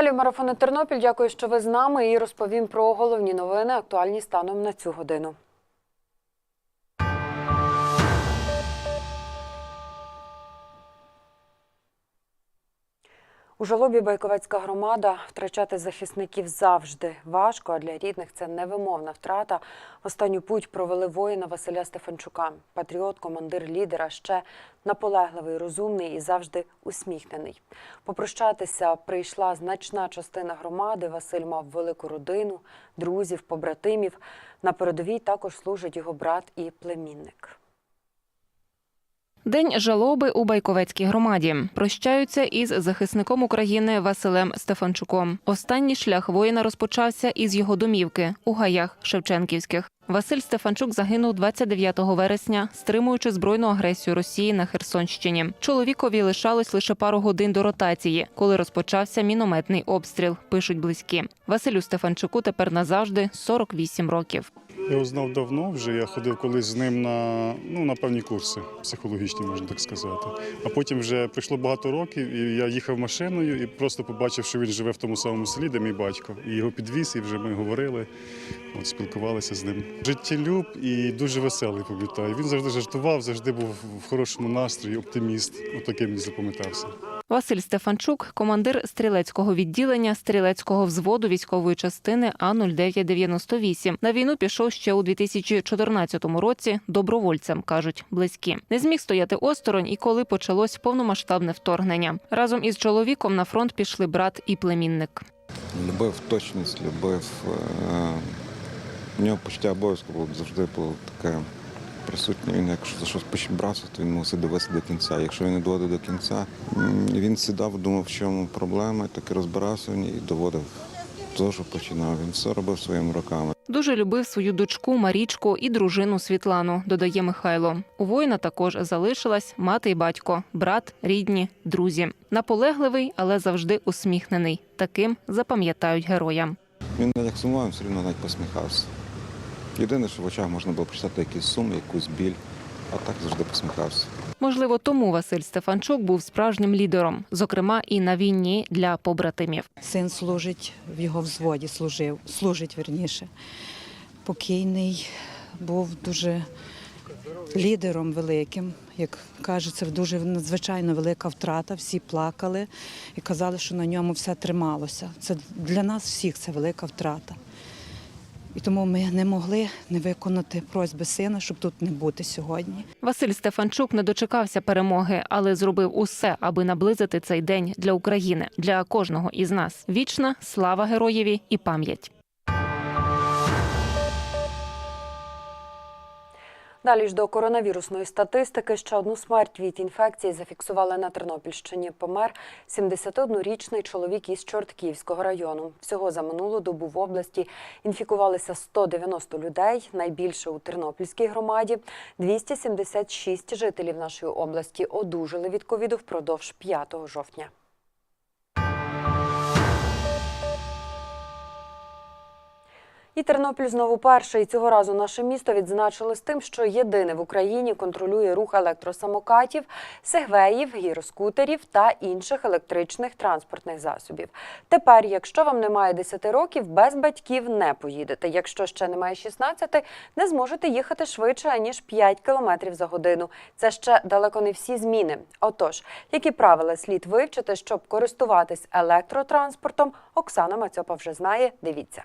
Далі марафони Тернопіль. Дякую, що ви з нами і розповім про головні новини, актуальні станом на цю годину. У жалобі Байковецька громада втрачати захисників завжди важко, а для рідних це невимовна втрата. Останню путь провели воїна Василя Стефанчука. Патріот, командир лідера, ще наполегливий, розумний і завжди усміхнений. Попрощатися прийшла значна частина громади. Василь мав велику родину, друзів, побратимів. На передовій також служить його брат і племінник. День жалоби у Байковецькій громаді прощаються із захисником України Василем Стефанчуком. Останній шлях воїна розпочався із його домівки у гаях Шевченківських. Василь Стефанчук загинув 29 вересня, стримуючи збройну агресію Росії на Херсонщині. Чоловікові лишалось лише пару годин до ротації, коли розпочався мінометний обстріл. Пишуть близькі. Василю Стефанчуку тепер назавжди 48 років. Його знав давно вже. Я ходив колись з ним на, ну, на певні курси психологічні, можна так сказати. А потім вже пройшло багато років, і я їхав машиною і просто побачив, що він живе в тому самому селі, де мій батько. І його підвіз, і вже ми говорили, от, спілкувалися з ним. Життєлюб і дуже веселий, пам'ятаю. Він завжди жартував, завжди був в хорошому настрої, оптиміст. Отаким мені запам'ятався. Василь Стефанчук, командир стрілецького відділення стрілецького взводу військової частини А 0998 На війну пішов ще у 2014 році добровольцем, кажуть близькі. Не зміг стояти осторонь, і коли почалось повномасштабне вторгнення. Разом із чоловіком на фронт пішли брат і племінник. Любив точність, любив. Е, у нього почуття обов'язку було завжди було таке присутнє. Він якщо за щось почне братися, то він мусить довести до кінця. Якщо він не доводив до кінця, він сідав, думав, в чому проблема, так і розбирався в ній і доводив. Того, що починав. Він все робив своїми руками. Дуже любив свою дочку Марічку і дружину Світлану, додає Михайло. У воїна також залишилась мати і батько, брат, рідні, друзі. Наполегливий, але завжди усміхнений. Таким запам'ятають героя. Він як сумував, все одно навіть посміхався. Єдине, що в очах можна було прочитати якийсь сум, якусь біль, а так завжди посміхався. Можливо, тому Василь Стефанчук був справжнім лідером, зокрема і на війні для побратимів. Син служить в його взводі, служив, служить верніше. Покійний, був дуже лідером великим. Як кажуть, це дуже надзвичайно велика втрата. Всі плакали і казали, що на ньому все трималося. Це для нас всіх це велика втрата. І тому ми не могли не виконати просьби сина, щоб тут не бути сьогодні. Василь Стефанчук не дочекався перемоги, але зробив усе, аби наблизити цей день для України, для кожного із нас. Вічна слава героєві і пам'ять. Далі ж до коронавірусної статистики ще одну смерть від інфекції зафіксували на Тернопільщині. Помер 71-річний чоловік із Чортківського району. Всього за минулу добу в області інфікувалися 190 людей, найбільше у Тернопільській громаді. 276 жителів нашої області одужали від ковіду впродовж 5 жовтня. І Тернопіль знову перший. Цього разу наше місто відзначили з тим, що єдине в Україні контролює рух електросамокатів, сегвеїв, гіроскутерів та інших електричних транспортних засобів. Тепер, якщо вам немає 10 років, без батьків не поїдете. Якщо ще немає 16, не зможете їхати швидше ніж 5 км за годину. Це ще далеко не всі зміни. Отож, які правила слід вивчити, щоб користуватись електротранспортом, Оксана Мацьопа вже знає. Дивіться.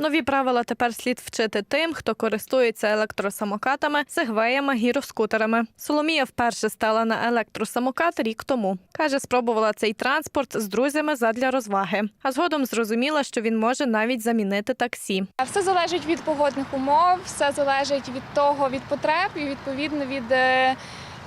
Нові правила тепер слід вчити тим, хто користується електросамокатами, сегвеями, гіроскутерами. Соломія вперше стала на електросамокат рік тому. Каже, спробувала цей транспорт з друзями задля розваги. А згодом зрозуміла, що він може навіть замінити таксі. Все залежить від погодних умов, все залежить від того, від потреб і відповідно від е,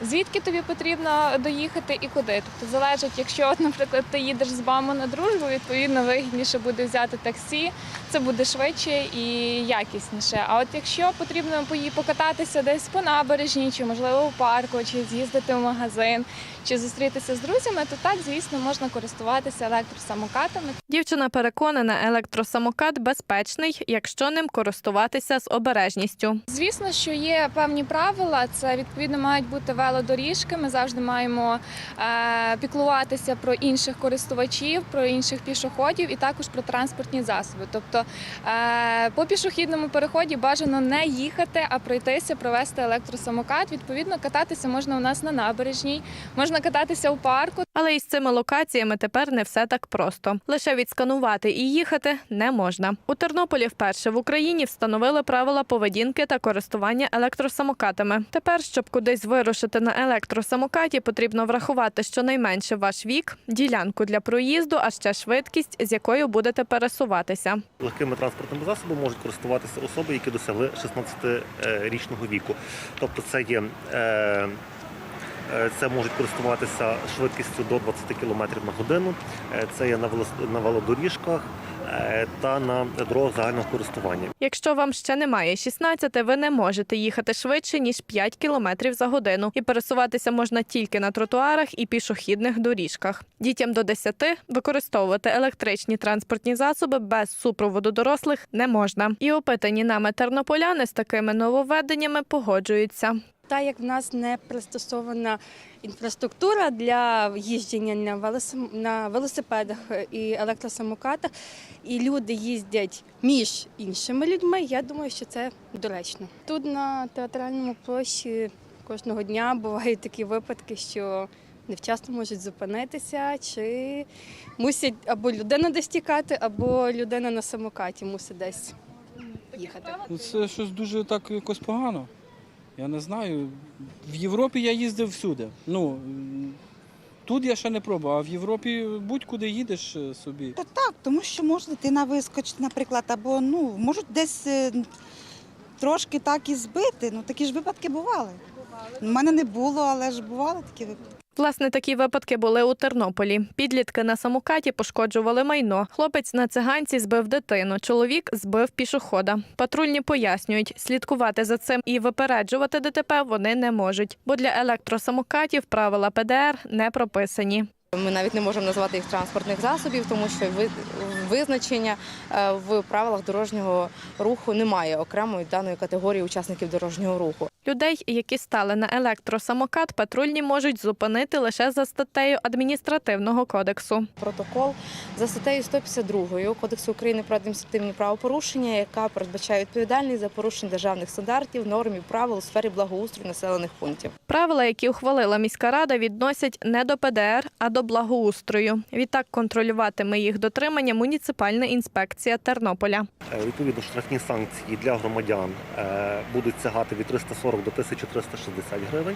звідки тобі потрібно доїхати і куди. Тобто залежить, якщо, наприклад, ти їдеш з мамою на дружбу, відповідно вигідніше буде взяти таксі, це буде швидше і якісніше. А от якщо потрібно покататися десь по набережній, чи можливо у парку, чи з'їздити в магазин, чи зустрітися з друзями, то так, звісно, можна користуватися електросамокатами. Дівчина переконана, електросамокат безпечний, якщо ним користуватися з обережністю. Звісно, що є певні правила. Це відповідно мають бути велодоріжки. Ми завжди маємо е, піклуватися про інших користувачів, про інших пішоходів і також про транспортні засоби. Тобто е, по пішохідному переході бажано не їхати, а пройтися, провести електросамокат. Відповідно, кататися можна у нас на набережній, можна кататися у парку. Але із цими локаціями тепер не все так просто. Лише відсканувати і їхати не можна. У Тернополі вперше в Україні встановили правила поведінки та користування електросамокатами. Тепер, щоб кудись вирушити на електросамокаті, потрібно врахувати щонайменше ваш вік, ділянку для проїзду, а ще швидкість, з якою будете пересуватися. Легкими транспортними засобами можуть користуватися особи, які досягли 16-річного віку. Тобто це є. Е, це можуть користуватися швидкістю до 20 км на годину. Е, Це є на велодоріжках е, та на дорогах загального користування. Якщо вам ще немає 16, ви не можете їхати швидше ніж 5 км за годину, і пересуватися можна тільки на тротуарах і пішохідних доріжках. Дітям до 10 використовувати електричні транспортні засоби без супроводу дорослих не можна. І опитані нами тернополяни з такими нововведеннями погоджуються. Так як в нас не пристосована інфраструктура для їждження на, велосипедах і електросамокатах, і люди їздять між іншими людьми, я думаю, що це доречно. Тут на театральному площі кожного дня бувають такі випадки, що невчасно можуть зупинитися, чи мусять або людина десь тікати, або людина на самокаті мусить десь їхати. Ну, Це щось дуже так якось погано. Я не знаю. В Європі я їздив всюди. Ну, тут я ще не пробував, а в Європі будь-куди їдеш е, собі. Та так, тому що може дитина вискочити, наприклад, або ну, можуть десь е, трошки так і збити. Ну такі ж випадки бували. У мене не було, але ж бували такі випадки. Власне, такі випадки були у Тернополі. Підлітки на самокаті пошкоджували майно. Хлопець на циганці збив дитину. Чоловік збив пішохода. Патрульні пояснюють, слідкувати за цим і випереджувати ДТП вони не можуть, бо для електросамокатів правила ПДР не прописані. Ми навіть не можемо назвати їх транспортних засобів, тому що ви- визначення е, в правилах дорожнього руху немає окремої даної категорії учасників дорожнього руху. Людей, які стали на електросамокат, патрульні можуть зупинити лише за статтею адміністративного кодексу. Протокол за статтею 152 Кодексу України про адміністративні правопорушення, яка передбачає відповідальність за порушення державних стандартів, норм і правил у сфері благоустрою населених пунктів. Правила, які ухвалила міська рада, відносять не до ПДР, а до благоустрою. Відтак контролюватиме їх дотримання муніципальна інспекція Тернополя. Е, Відповідно, штрафні санкції для громадян е, будуть сягати від 340 до 1360 гривень,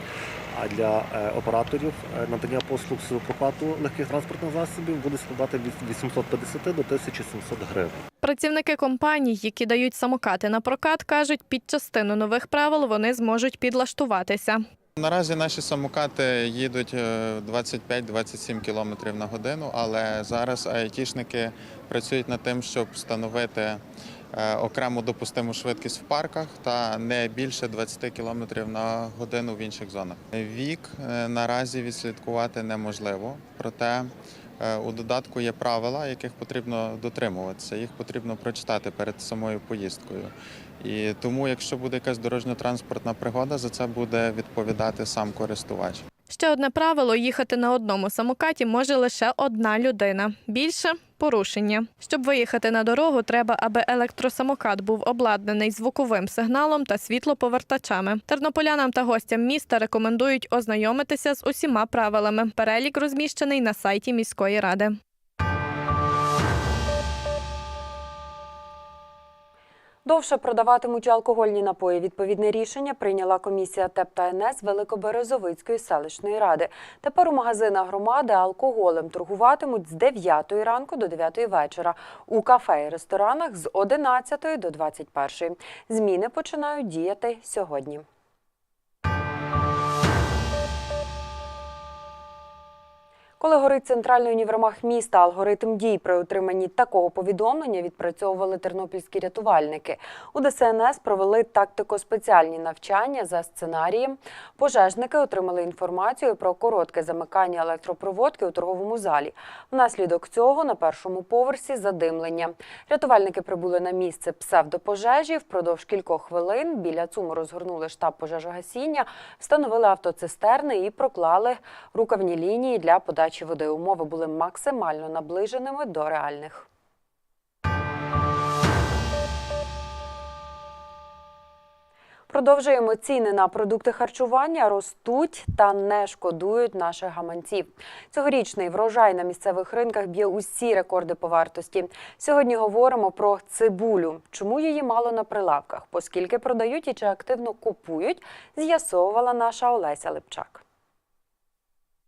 а для е, операторів надання послуг з прокату легких транспортних засобів буде складати від 850 до 1700 гривень. Працівники компаній, які дають самокати на прокат, кажуть, під частину нових правил вони зможуть підлаштуватися. Наразі наші самокати їдуть е, 25-27 км на годину, але зараз айтішники працюють над тим, щоб встановити е, окрему допустиму швидкість в парках та не більше 20 км на годину в інших зонах. Вік е, наразі відслідкувати неможливо, проте е, у додатку є правила, яких потрібно дотримуватися. Їх потрібно прочитати перед самою поїздкою. І тому, якщо буде якась дорожньо-транспортна пригода, за це буде відповідати сам користувач. Ще одне правило: їхати на одному самокаті може лише одна людина. Більше порушення. Щоб виїхати на дорогу, треба, аби електросамокат був обладнаний звуковим сигналом та світлоповертачами. Тернополянам та гостям міста рекомендують ознайомитися з усіма правилами. Перелік розміщений на сайті міської ради. Довше продаватимуть алкогольні напої. Відповідне рішення прийняла комісія ТЕП та НС Великоберезовицької селищної ради. Тепер у магазинах громади алкоголем торгуватимуть з 9 ранку до 9 вечора. У кафе і ресторанах з 11 до 21. Зміни починають діяти сьогодні. Коли горить центральний універмаг міста, алгоритм дій при отриманні такого повідомлення відпрацьовували тернопільські рятувальники. У ДСНС провели тактико-спеціальні навчання за сценарієм. Пожежники отримали інформацію про коротке замикання електропроводки у торговому залі. Внаслідок цього на першому поверсі задимлення. Рятувальники прибули на місце псевдопожежі. Впродовж кількох хвилин біля ЦУМу розгорнули штаб пожежогасіння, встановили автоцистерни і проклали рукавні лінії для подачі води. Умови були максимально наближеними до реальних. Продовжуємо ціни на продукти харчування ростуть та не шкодують наших гаманців. Цьогорічний врожай на місцевих ринках б'є усі рекорди по вартості. Сьогодні говоримо про цибулю. Чому її мало на прилавках, поскільки продають і чи активно купують, з'ясовувала наша Олеся Липчак.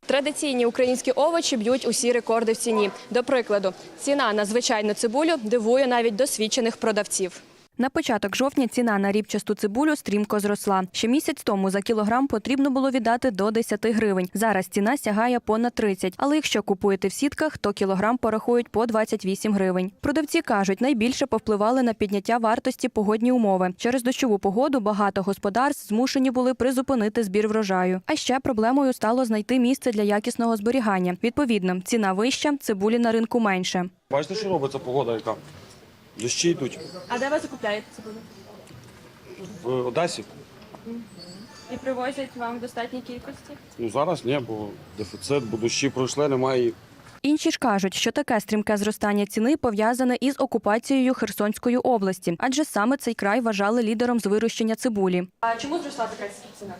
Традиційні українські овочі б'ють усі рекорди в ціні. До прикладу, ціна на звичайну цибулю дивує навіть досвідчених продавців. На початок жовтня ціна на рібчасту цибулю стрімко зросла. Ще місяць тому за кілограм потрібно було віддати до 10 гривень. Зараз ціна сягає понад 30. Але якщо купуєте в сітках, то кілограм порахують по 28 гривень. Продавці кажуть, найбільше повпливали на підняття вартості погодні умови. Через дощову погоду багато господарств змушені були призупинити збір врожаю. А ще проблемою стало знайти місце для якісного зберігання. Відповідно, ціна вища, цибулі на ринку менше. Бачите, що робиться погода яка? Дощі йдуть А де ви закупляєте цибулю? в Одесі. І привозять вам в достатній кількості? Ну зараз ні, бо дефіцит, бо дощі пройшли, немає. Інші ж кажуть, що таке стрімке зростання ціни пов'язане із окупацією Херсонської області, адже саме цей край вважали лідером з вирощення цибулі. А чому зросла така ціна?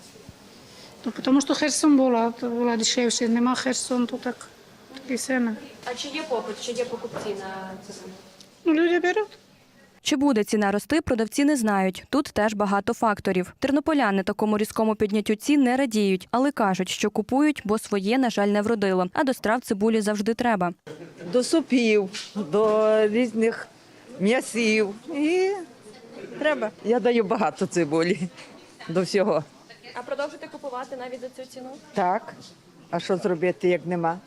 Ну, тому що Херсон була, то була дешевше. Нема Херсон, то так такі ціни. А чи є попит, чи є покупці на цибулю? Ну, люди беруть. Чи буде ціна рости, продавці не знають. Тут теж багато факторів. Тернополяни такому різкому підняттю цін не радіють, але кажуть, що купують, бо своє, на жаль, не вродило. А до страв цибулі завжди треба. до супів, до різних м'ясів. І треба. Я даю багато цибулі до всього. А продовжите купувати навіть за цю ціну? Так. А що зробити, як нема?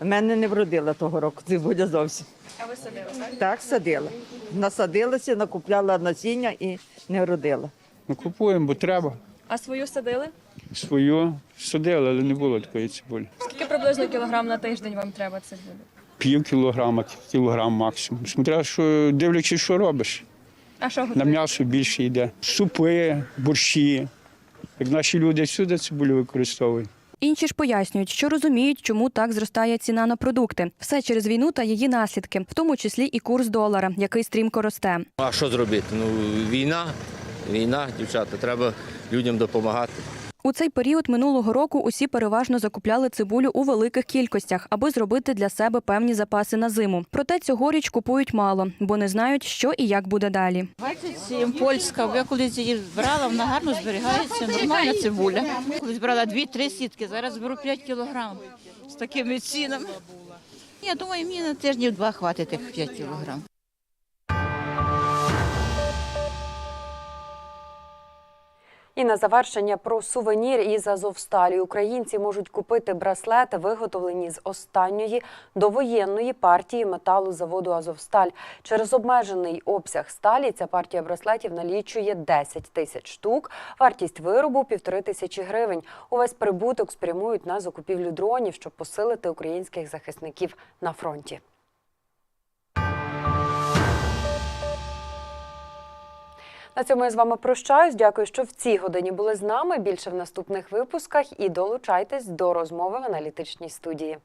У мене не вродила того року цибуля зовсім. А ви садили, так? Так, садила. Насадилася, накупляла насіння і не родила. Ми купуємо, бо треба. А свою садили? Свою судили, але не було такої цибулі. Скільки приблизно кілограм на тиждень вам треба цибулі? Пів кілограма, кілограм максимум. Смотря, що дивлячись, що робиш. А що На м'ясо більше йде. Супи, борщі. Як наші люди всюди цибулю використовують. Інші ж пояснюють, що розуміють, чому так зростає ціна на продукти. Все через війну та її наслідки, в тому числі і курс долара, який стрімко росте. А що зробити? Ну, війна, війна, дівчата, треба людям допомагати. У цей період минулого року усі переважно закупляли цибулю у великих кількостях, аби зробити для себе певні запаси на зиму. Проте цьогоріч купують мало, бо не знають, що і як буде далі. 27, польська. Я колись її брала, вона гарно зберігається, нормальна цибуля. Колись брала 2-3 сітки, зараз беру 5 кілограм з такими цінами. Я думаю, мені на тижнів два хватить тих 5 кілограм. І на завершення про сувенір із Азовсталі. Українці можуть купити браслети, виготовлені з останньої довоєнної партії металу заводу Азовсталь. Через обмежений обсяг сталі ця партія браслетів налічує 10 тисяч штук. Вартість виробу півтори тисячі гривень. Увесь прибуток спрямують на закупівлю дронів, щоб посилити українських захисників на фронті. На цьому я з вами прощаюсь. Дякую, що в цій годині були з нами. Більше в наступних випусках і долучайтесь до розмови в аналітичній студії.